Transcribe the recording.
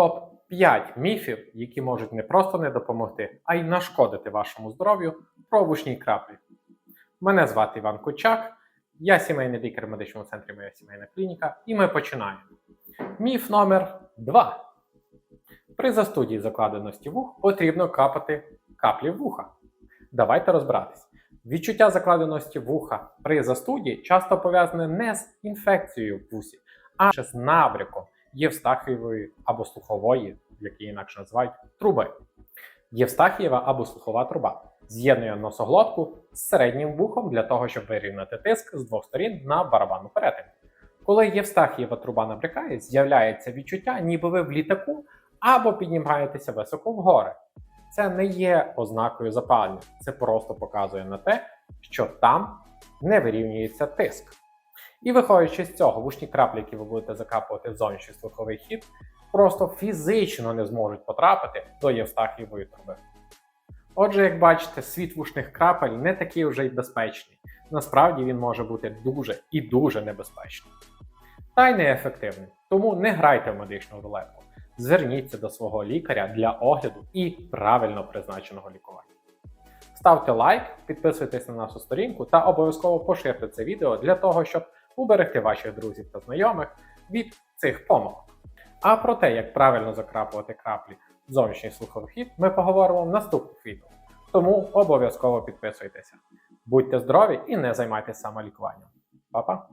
топ-5 міфів, які можуть не просто не допомогти, а й нашкодити вашому здоров'ю про вушні краплі. Мене звати Іван Кучак, я сімейний лікар в медичному центрі Моя сімейна клініка, і ми починаємо. Міф номер 2. При застуді закладеності вух потрібно капати каплі вуха. Давайте розбиратись. Відчуття закладеності вуха при застуді часто пов'язане не з інфекцією в вусі, а ще з набряком євстахієвої або слухової, як її інакше називають, труби. Євстахієва або слухова труба з'єднує носоглотку з середнім вухом для того, щоб вирівняти тиск з двох сторін на барабанну перетин. Коли Євстахієва труба набрякає, з'являється відчуття, ніби ви в літаку або піднімаєтеся високо вгори. Це не є ознакою запалення, це просто показує на те, що там не вирівнюється тиск. І виходячи з цього, вушні краплі, які ви будете закапувати в зовнішній слуховий хід, просто фізично не зможуть потрапити до Євстахієвої труби. Отже, як бачите, світ вушних крапель не такий вже й безпечний. Насправді він може бути дуже і дуже небезпечним. Та й неефективним. Тому не грайте в медичну рулетку. Зверніться до свого лікаря для огляду і правильно призначеного лікування. Ставте лайк, підписуйтесь на нашу сторінку та обов'язково поширте це відео для того, щоб уберегти ваших друзів та знайомих від цих помилок. А про те, як правильно закрапувати краплі в зовнішній слуховий хід, ми поговоримо в наступних відео. Тому обов'язково підписуйтеся. Будьте здорові і не займайтеся самолікуванням. Па-па!